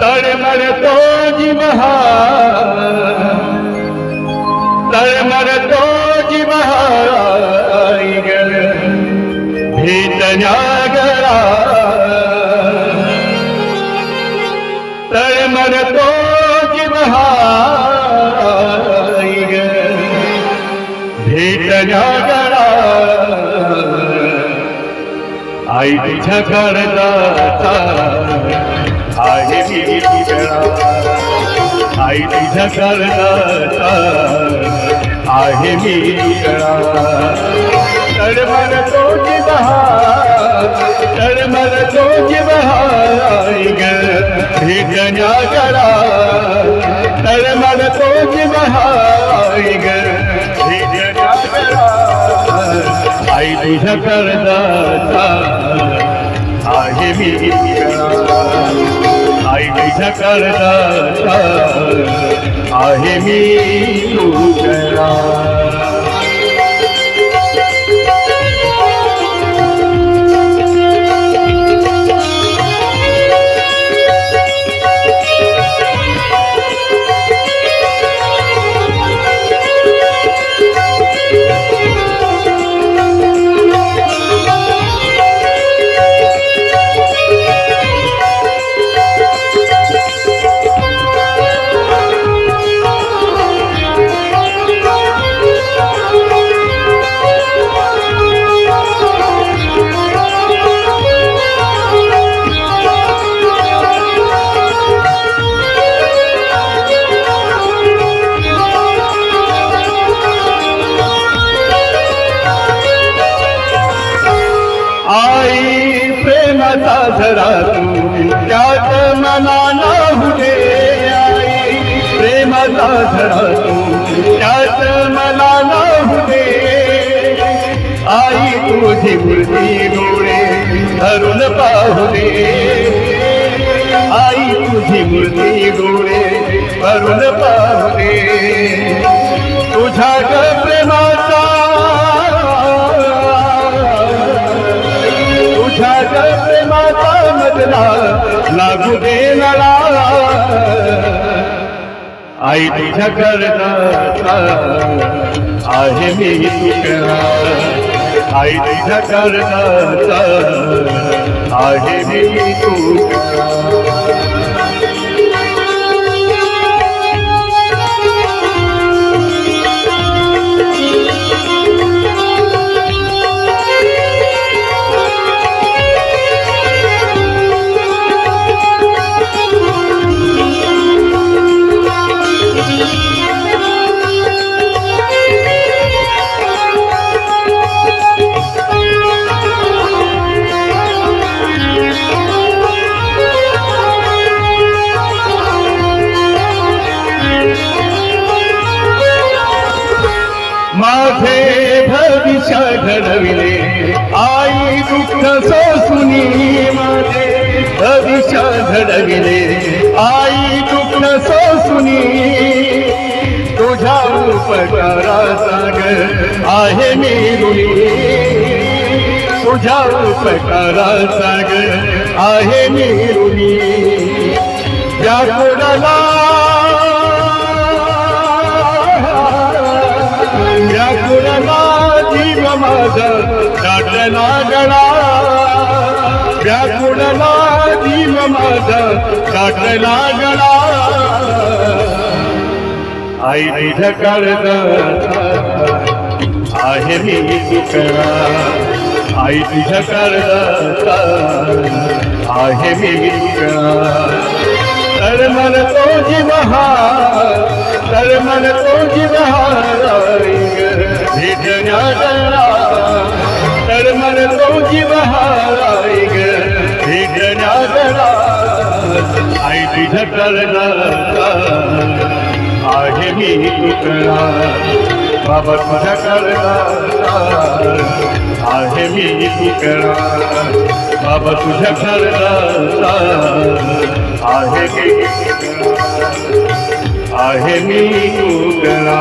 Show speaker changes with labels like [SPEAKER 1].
[SPEAKER 1] तळमळतो जीव हा तळमळतो जीव हा भेटण्या गळा तळमळतो जीव हा भेटण्या गळा आई तुझ्या करता आहे मी वेळा आई तुझ्या करता आहे मी वेळा तळमळ तो जिवहा तळमळ तो जिवहा ग आई तुझ्या करता आहे मी आई तुझ्या करता आहे मी तुझ्या पाथरा तू त्यात मनाला हुडे आई प्रेमाचा झरा तू त्यात मनाला हुडे आई तुझी मूर्ती डोळे धरून पाहू दे आई तुझी मूर्ती डोळे धरून पाहू दे प्रेमाचा लागू दे नळा. आई तुझ्या करता आहे मी तुझ्या. आई तुझ्या करता आहे मी तुझ्या. आई सुनी माझे भविष्य घडविले आई दुःख सोसुनी तुझ्या उपकारा साग आहे मी ऋणी तुझ्या उपकारा साग आहे मी ऋणी व्याकुळला व्याकुळला जीव गळा व्याकुळला जीव माझा दाटला गळा आई तुझ्या करता आहे मी तुकरा आई तुझ्या करता आहे मी तर मन तो जीव तर मन तो जीव भेटण्या जीव हा भेटण्या आई तुझ आहे मी तुकरा बाबा तुझ करता. आहे मी तुकरा बाबा तुझ करता. आहे मी आहे मी तुकरा